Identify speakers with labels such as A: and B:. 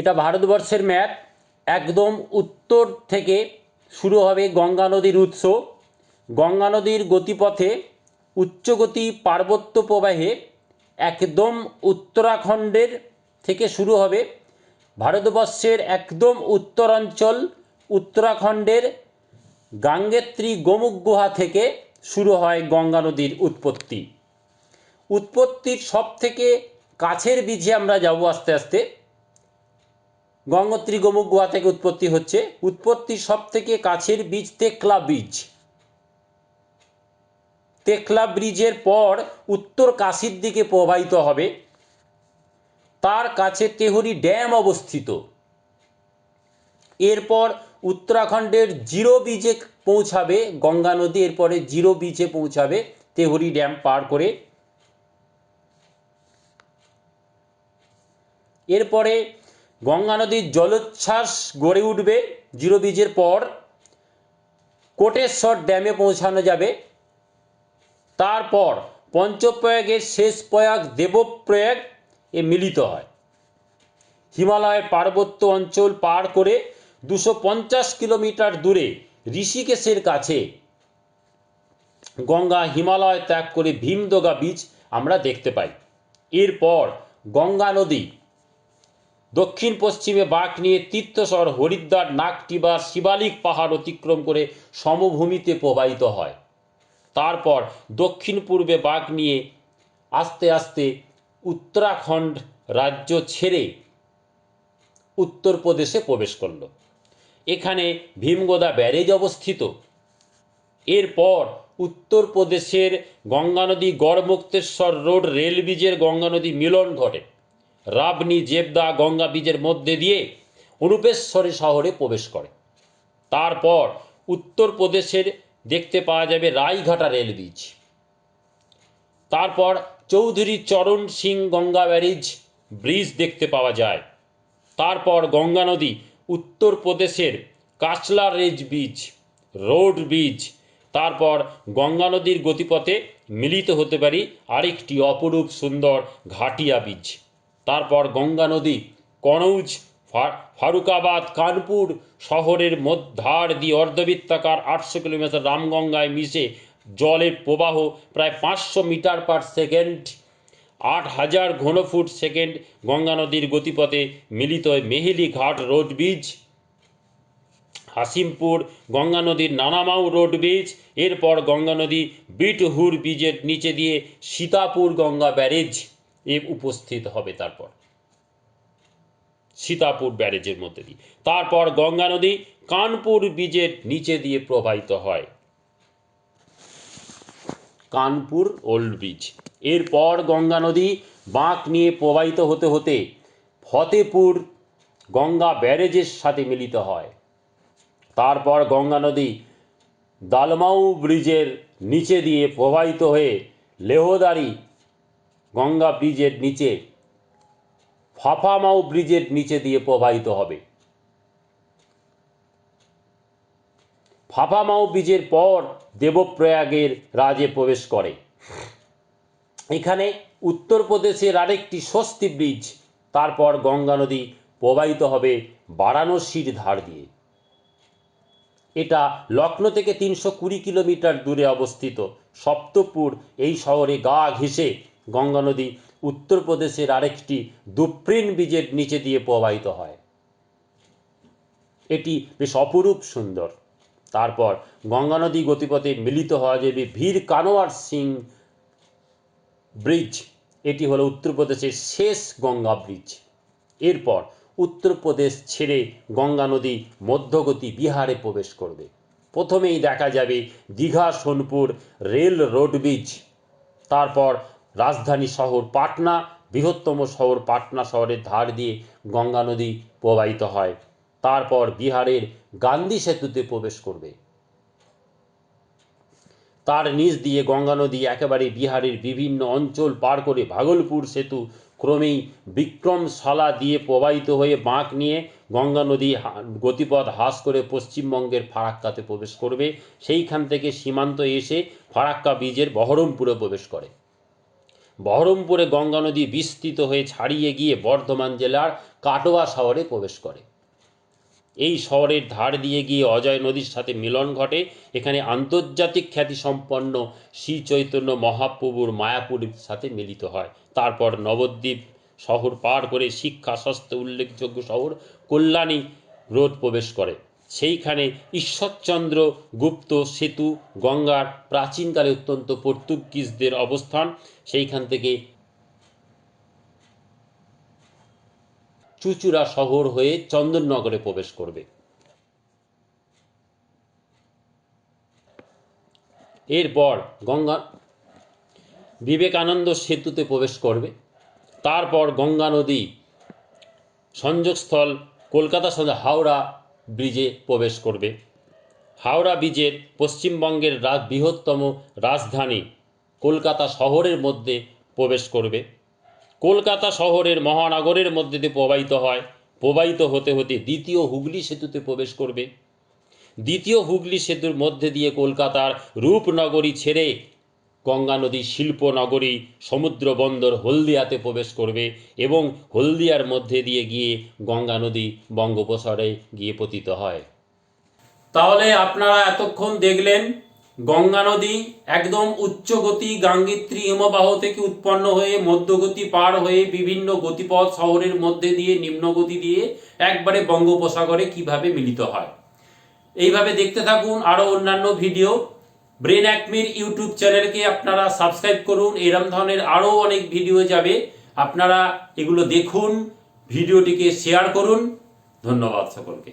A: এটা ভারতবর্ষের ম্যাপ। একদম উত্তর থেকে শুরু হবে গঙ্গা নদীর উৎস। গঙ্গা নদীর গতিপথে উচ্চগতি পার্বত্য প্রবাহে একদম উত্তরাখণ্ডের থেকে শুরু হবে ভারতবর্ষের একদম উত্তরাঞ্চল, উত্তরাখণ্ডের গাঙ্গেত্রী গোমুখ গুহা থেকে শুরু হয় গঙ্গা নদীর উৎপত্তি। উৎপত্তির সব থেকে কাছের বীজে আমরা যাব আস্তে আস্তে। গঙ্গোত্রী গোমুখ গুহা থেকে উৎপত্তি হচ্ছে। উৎপত্তির সব থেকে কাছের বীজ তেকলা বীজ। তেকলা ব্রিজের পর উত্তর কাশির দিকে প্রবাহিত হবে। তার কাছে তেহরি ড্যাম অবস্থিত। এরপর উত্তরাখণ্ডের জিরো বীজে পৌঁছাবে গঙ্গা নদী, এরপরে জিরো বীজে পৌঁছাবে তেহরি ড্যাম পার করে। এরপরে গঙ্গা নদীর জলোচ্ছ্বাস গড়ে উঠবে জিরো বীজের পর। কোটেশ্বর ড্যামে পৌঁছানো যাবে। তারপর পঞ্চপ্রয়াগের শেষ প্রয়াগ দেবপ্রয়াগ এ মিলিত হয়। হিমালয়ের পার্বত্য অঞ্চল পার করে দুশো পঞ্চাশ কিলোমিটার দূরে ঋষিকেশের কাছে গঙ্গা হিমালয় ত্যাগ করে ভীমদোগা বীজ আমরা দেখতে পাই। এরপর গঙ্গা নদী দক্ষিণ পশ্চিমে বাঁক নিয়ে তীর্থস্বর হরিদ্বার নাগটিবা শিবালিক পাহাড় অতিক্রম করে সমভূমিতে প্রবাহিত হয়। তারপর দক্ষিণ পূর্বে বাঁক নিয়ে আস্তে আস্তে উত্তরাখণ্ড রাজ্য ছেড়ে উত্তরপ্রদেশে প্রবেশ করল। এখানে ভীমগোদা ব্যারেজ অবস্থিত। এরপর উত্তরপ্রদেশের গঙ্গা নদী গড়মুক্তেশ্বর রোড, রেল ব্রিজের গঙ্গা নদী মিলন ঘটে। রাবনি জেবদা গঙ্গা বীজের মধ্যে দিয়ে অনুপেশ্বরী শহরে প্রবেশ করে। তারপর উত্তরপ্রদেশের দেখতে পাওয়া যাবে রায়ঘাটা রেল ব্রিজ। তারপর চৌধুরী চরণ সিং গঙ্গা ব্যারিজ ব্রিজ দেখতে পাওয়া যায়। তারপর গঙ্গা নদী উত্তরপ্রদেশের কাচলা রেজ ব্রিজ, রোড ব্রিজ, তারপর গঙ্গা নদীর গতিপথে মিলিত হতে পারি আরেকটি অপরূপ সুন্দর ঘাটিয়া বীজ তারপর গঙ্গা নদী, কনৌজ ফারুকাবাদ, কানপুর শহরের মধ্যার দিয়ে অর্ধবৃত্তাকার আটশো কিলোমিটার রামগঙ্গায় মিশে জলের প্রবাহ প্রায় পাঁচশো মিটার পার সেকেন্ড, আট হাজার ঘনফুট সেকেন্ড গঙ্গা নদীর গতিপথে মিলিত মেহেলি ঘাট রোড ব্রিজ। হাসিমপুর গঙ্গা নদীর নানামাউ রোড ব্রিজ, এরপর গঙ্গা নদী বিটহুর ব্রিজের নিচে দিয়ে সীতাপুর গঙ্গা ব্যারেজ। এ উপস্থিত হবে তারপর। সীতাপুর ব্যারেজের মধ্যে দিয়ে। তারপর গঙ্গা নদী কানপুর ব্রিজের নিচে দিয়ে প্রবাহিত হয়। Kanpur old bridge. এরপর গঙ্গা নদী বাঁক নিয়ে প্রবাহিত হতে হতে ফতেপুর গঙ্গা ব্যারেজের সাথে মিলিত হয়। তারপর গঙ্গা নদী দালমাউ ব্রিজের নিচে দিয়ে প্রবাহিত হয়ে লেহদারি গঙ্গা ব্রিজের নিচে ফাফামাউ ব্রিজের নিচে দিয়ে প্রবাহিত হবে। ফাফামাউ ব্রিজের পর দেবপ্রয়াগের রাজে প্রবেশ করে। এখানে উত্তরপ্রদেশের আরেকটি স্বস্তি ব্রিজ, তারপর গঙ্গা নদী প্রবাহিত হবে বারাণসীর ধার দিয়ে। এটা লখনৌ থেকে তিনশো কুড়ি কিলোমিটার দূরে অবস্থিত সপ্তপুর, এই শহরে গা ঘেঁষে গঙ্গা নদী উত্তরপ্রদেশের আরেকটি দুপ্রিন ব্রিজের নিচে দিয়ে প্রবাহিত হয়। এটি বেশ অপরূপ সুন্দর। তারপর গঙ্গা নদী গতিপথে মিলিত হওয়া যাবে ভীর কানোয়ার সিং ব্রিজ, এটি হলো উত্তরপ্রদেশের শেষ গঙ্গা ব্রিজ। এরপর উত্তরপ্রদেশ ছেড়ে গঙ্গা নদী মধ্যগতি বিহারে প্রবেশ করবে। প্রথমেই দেখা যাবে Digha, Sonpur rail road bridge. তারপর রাজধানী শহর পাটনা, বৃহত্তম শহর পাটনা শহরের ধার দিয়ে গঙ্গা নদী প্রবাহিত হয়। তারপর বিহারের গান্ধী সেতুতে প্রবেশ করবে। তার নিচ দিয়ে গঙ্গা নদী একেবারে বিহারের বিভিন্ন অঞ্চল পার করে ভাগলপুর সেতু ক্রমেই বিক্রমশালা দিয়ে প্রবাহিত হয়ে বাঁক নিয়ে গঙ্গা নদী গতিপথ হ্রাস করে পশ্চিমবঙ্গের ফারাক্কাতে প্রবেশ করবে। সেইখান থেকে সীমান্ত এসে ফারাক্কা ব্রিজের বহরমপুরে প্রবেশ করে। বহরমপুরে গঙ্গা নদী বিস্তৃত হয়ে ছাড়িয়ে গিয়ে বর্ধমান জেলার কাটোয়া শহরে প্রবেশ করে। এই শহরের ধার দিয়ে গিয়ে অজয় নদীর সাথে মিলন ঘটে। এখানে আন্তর্জাতিক খ্যাতিসম্পন্ন শ্রী চৈতন্য মহাপ্রভুর মায়াপুরের সাথে মিলিত হয়। তারপর নবদ্বীপ শহর পার করে শিক্ষা স্বাস্থ্য উল্লেখযোগ্য শহর কল্যাণী রোড প্রবেশ করে। সেইখানে ঈশ্বরচন্দ্র গুপ্ত সেতু গঙ্গার প্রাচীনকালে অত্যন্ত পর্তুগিজদের অবস্থান। সেইখান থেকে চুচুড়া শহর হয়ে চন্দননগরে প্রবেশ করবে। এরপর গঙ্গা বিবেকানন্দ সেতুতে প্রবেশ করবে। তারপর গঙ্গা নদী সংযোগস্থল কলকাতার সাথে হাওড়া ব্রিজে প্রবেশ করবে। হাওড়া ব্রিজের পশ্চিমবঙ্গের বৃহত্তম রাজধানী কলকাতা শহরের মধ্যে প্রবেশ করবে। কলকাতা শহরের মহানগরের মধ্যে দিয়ে প্রবাহিত হয়। প্রবাহিত হতে হতে দ্বিতীয় হুগলি সেতুতে প্রবেশ করবে। দ্বিতীয় হুগলি সেতুর মধ্যে দিয়ে কলকাতার রূপনগরী ছেড়ে গঙ্গা নদী শিল্পনগরী সমুদ্র বন্দর হলদিয়াতে প্রবেশ করবে এবং হলদিয়ার মধ্যে দিয়ে গিয়ে গঙ্গা নদী বঙ্গোপসাগরে গিয়ে পতিত হয়। তাহলে আপনারা এতক্ষণ দেখলেন গঙ্গা নদী একদম উচ্চগতি গাঙ্গিত্রী হিমবাহ থেকে উৎপন্ন হয়ে মধ্যগতি পার হয়ে বিভিন্ন গতিপথ শহরের মধ্যে দিয়ে নিম্নগতি দিয়ে একবারে বঙ্গোপসাগরে কীভাবে মিলিত হয়। এইভাবে দেখতে থাকুন আরও অন্যান্য ভিডিও। ব্রেন অ্যাকমির ইউটিউব চ্যানেলকে আপনারা সাবস্ক্রাইব করুন। এরম ধরনের আরও অনেক ভিডিও যাবে। আপনারা এগুলো দেখুন ভিডিওটিকে শেয়ার করুন। ধন্যবাদ সকলকে।